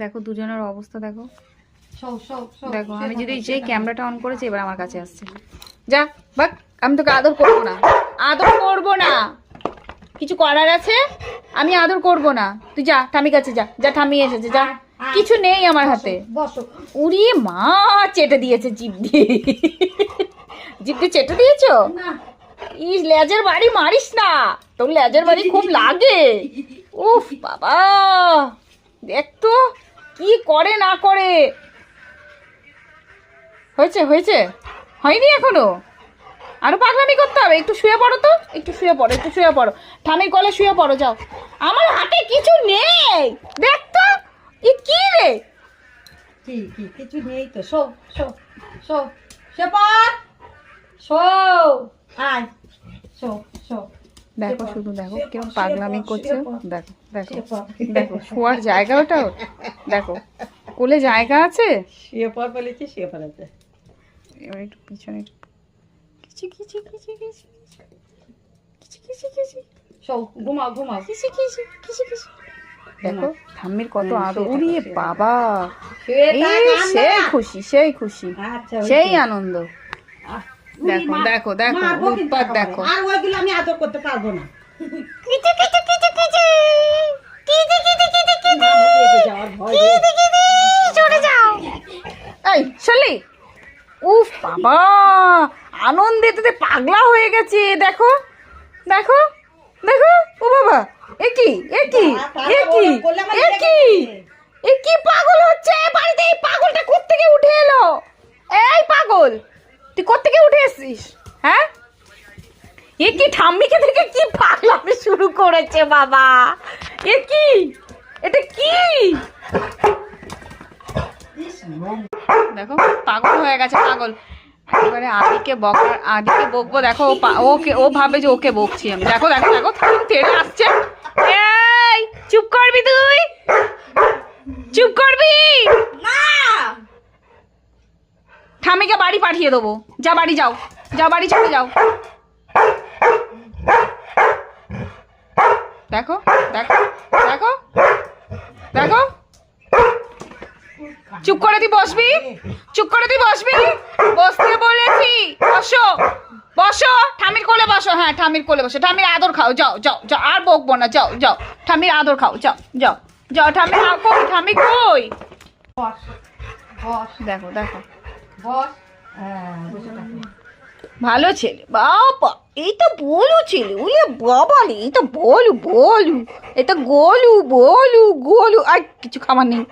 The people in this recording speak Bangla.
দেখো দুজনের অবস্থা দেখো। দেখো আমি যদি যেই ক্যামেরাটা অন করেছি এবার আমার কাছে আসছে। যা বাক আমি তোকে আদর করব না। আদর করব না। কিছু করার আছে? আমি আদর করব না। তুই যা ঠামি কাছে যা। যা ঠামি এসেছে যা। কিছু নেই আমার হাতে। উড়িয়ে মা চেটে দিয়েছে জিভ দিয়ে। জিভ দিয়ে চেটে দিয়েছ? ইস লেজের বাড়ি মারিস না। তোর লেজের বাড়ি খুব লাগে। উফ বাবা। দেখ তো। কি করে না করে? হয়েছে হয়েছে। হয়নি এখনও? আরও পাগলামি করতে হবে। একটু শুয়ে পড়ো তো। একটু শুয়ে পড়ো, একটু শুয়ে পড়ো। ঠামির কলে শুয়ে পড়ো, যাও। আমার হাতে কিছু নেই। দেখ তো। এ কি রে? কি কি, কিছু নেই তো। সব সব সব সেপার সব আয়। সব সব দেখো শুধু দেখো কীরকম পাগলামি করছে। দেখো দেখো দেখো শোয়ার জায়গা ওটা দেখো কোলে জায়গা আছে? শুয়ে পর বলেছি শুয়ে পড়াতে এবার একটু পিছনে কিচি কিচি কিচি কিচি কিচি কিচি কিচি সব ঘুমাও ঘুমাও। কিচি কিচি কিচি কিচি দেখো ঠাম্মির কত আদর উড়িয়ে বাবা। সেই খুশি সেই খুশি। আচ্ছা সেই আনন্দ। দেখো, দেখো, দেখো, উৎপাত দেখো। আর ওইগুলো আমি আদর করতে পারব না। কিচি কিচি কিচি কিচি কিচি কিচি কিচি কিচি রে। চলে যাও। এই শালি উফ বাবা আনন্দে তোতে পাগলা হয়ে গেছে দেখো দেখো দেখো ও বাবা এ কি এ কি এ কি এ কি এ কি পাগল হচ্ছে? বাড়িতে এই পাগলটা কোত্থেকে উঠে এলো? এই পাগল তুই কোত্থেকে উঠে এসেছিস? হ্যাঁ? এ কি ঠাম্মিকে থেকে কি পাগলামি শুরু করেছে বাবা? এ কি? এটা কি? দেখো, পাগল হয়ে গেছে পাগল। এবারে আদিকে বকার, আদিকে বকবো। দেখো ওকে, ও ভাবে যে ওকে বকছি আমি। দেখো দেখো দেখো তেড়ে আসছে। এই, চুপ করবি তুই? চুপ করবি? ঠামিকে বাড়ি পাঠিয়ে দেবো। যা বাড়ি যাও, যা বাড়ি চলে যাও। দেখো দেখো দেখো দেখো। চুপ করে তুই বসবি, চুপ করে তুই বসবি। বসতে বলেছি, বসো বসো ঠামির কোলে বসো। হ্যাঁ ঠামির কোলে বসো। ঠামির আদর খাও, যাও যাও যাও, আর বকবো না, যাও যাও। ঠামির আদর খাও, যাও যাও যাও। ঠামির কই ঠামি কই? দেখো দেখো। ভালো ছেলে বাবা এই তো বলু ছেলে উলে বাবা এই তো বলু বলু এটা গোলু বলু গোলু আর কিছু খাবার নেই।